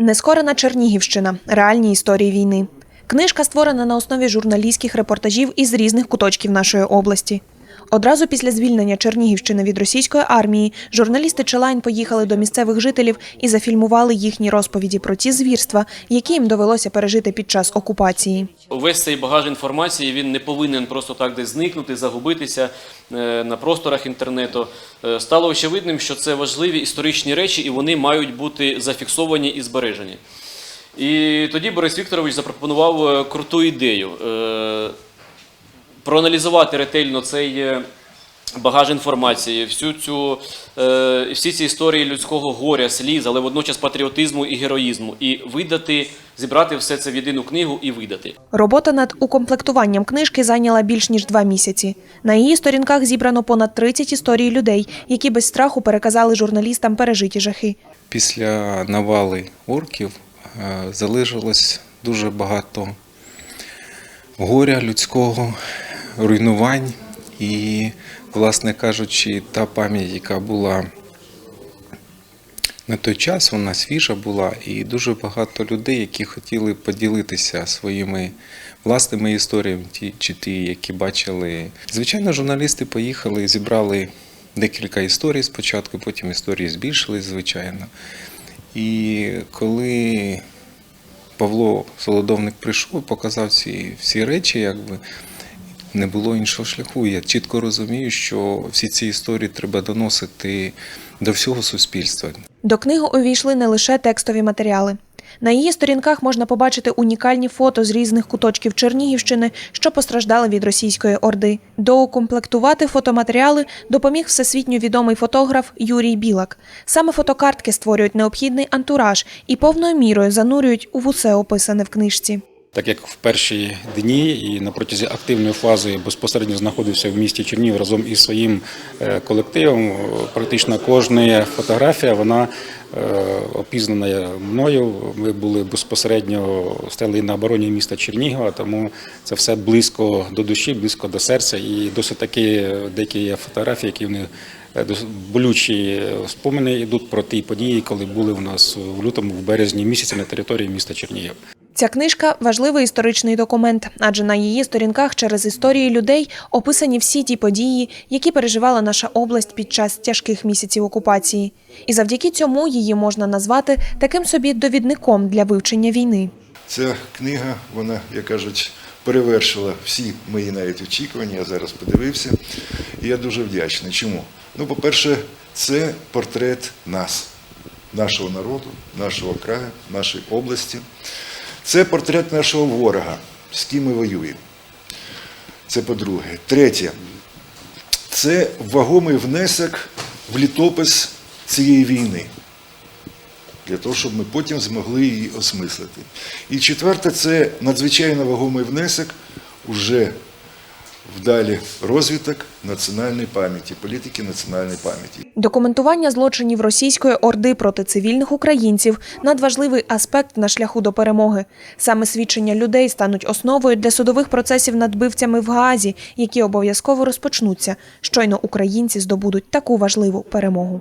Нескорена Чернігівщина. Реальні історії війни. Книжка створена на основі журналістських репортажів із різних куточків нашої області. Одразу після звільнення Чернігівщини від російської армії журналісти Челайн поїхали до місцевих жителів і зафільмували їхні розповіді про ті звірства, які їм довелося пережити під час окупації. Увесь цей багаж інформації він не повинен просто так десь зникнути, загубитися е, на просторах інтернету. Е, Стало очевидним, що це важливі історичні речі, і вони мають бути зафіксовані і збережені. І тоді Борис Вікторович запропонував е, круту ідею проаналізувати ретельно цей е, багаж інформації, всю цю, е, всі ці історії людського горя, сліз, але водночас патріотизму і героїзму, і видати, зібрати все це в єдину книгу і видати. Робота над укомплектуванням книжки зайняла більш ніж два місяці. На її сторінках зібрано понад 30 історій людей, які без страху переказали журналістам пережиті жахи. Після навали орків е, залишилось дуже багато горя людського, руйнувань і, власне кажучи, та пам'ять, яка була на той час, вона свіжа була, і дуже багато людей, які хотіли поділитися своїми власними історіями, ті чи ті, які бачили. Звичайно, журналісти поїхали, зібрали декілька історій спочатку, потім історії збільшились, звичайно. І коли Павло Солодовник прийшов, показав ці всі речі, якби не було іншого шляху. Я чітко розумію, що всі ці історії треба доносити до всього суспільства. До книги увійшли не лише текстові матеріали. На її сторінках можна побачити унікальні фото з різних куточків Чернігівщини, що постраждали від російської орди. Доукомплектувати фотоматеріали допоміг всесвітньо відомий фотограф Юрій Білак. Саме фотокартки створюють необхідний антураж і повною мірою занурюють у усе описане в книжці. Так як в перші дні і на протязі активної фази безпосередньо знаходився в місті Чернігів разом із своїм е, колективом, практично кожна фотографія вона е, опізнана мною. Ми були безпосередньо стали на обороні міста Чернігова, тому це все близько до душі, близько до серця. І досить таки деякі фотографії, які вони е, болючі спомини йдуть про ті події, коли були в нас в лютому, в березні місяці на території міста Чернігів. Ця книжка важливий історичний документ, адже на її сторінках через історії людей описані всі ті події, які переживала наша область під час тяжких місяців окупації. І завдяки цьому її можна назвати таким собі довідником для вивчення війни. Ця книга, вона, як кажуть, перевершила всі мої навіть очікування. Я зараз подивився. І я дуже вдячний. Чому? Ну, по-перше, це портрет нас, нашого народу, нашого краю, нашої області. Це портрет нашого ворога, з ким ми воюємо. Це по-друге. Третє. Це вагомий внесок в літопис цієї війни для того, щоб ми потім змогли її осмислити. І четверте, це надзвичайно вагомий внесок уже в далі розвиток національної пам'яті, політики національної пам'яті. Документування злочинів російської орди проти цивільних українців надважливий аспект на шляху до перемоги. Саме свідчення людей стануть основою для судових процесів над бивцями в Гаазі, які обов'язково розпочнуться. Щойно українці здобудуть таку важливу перемогу.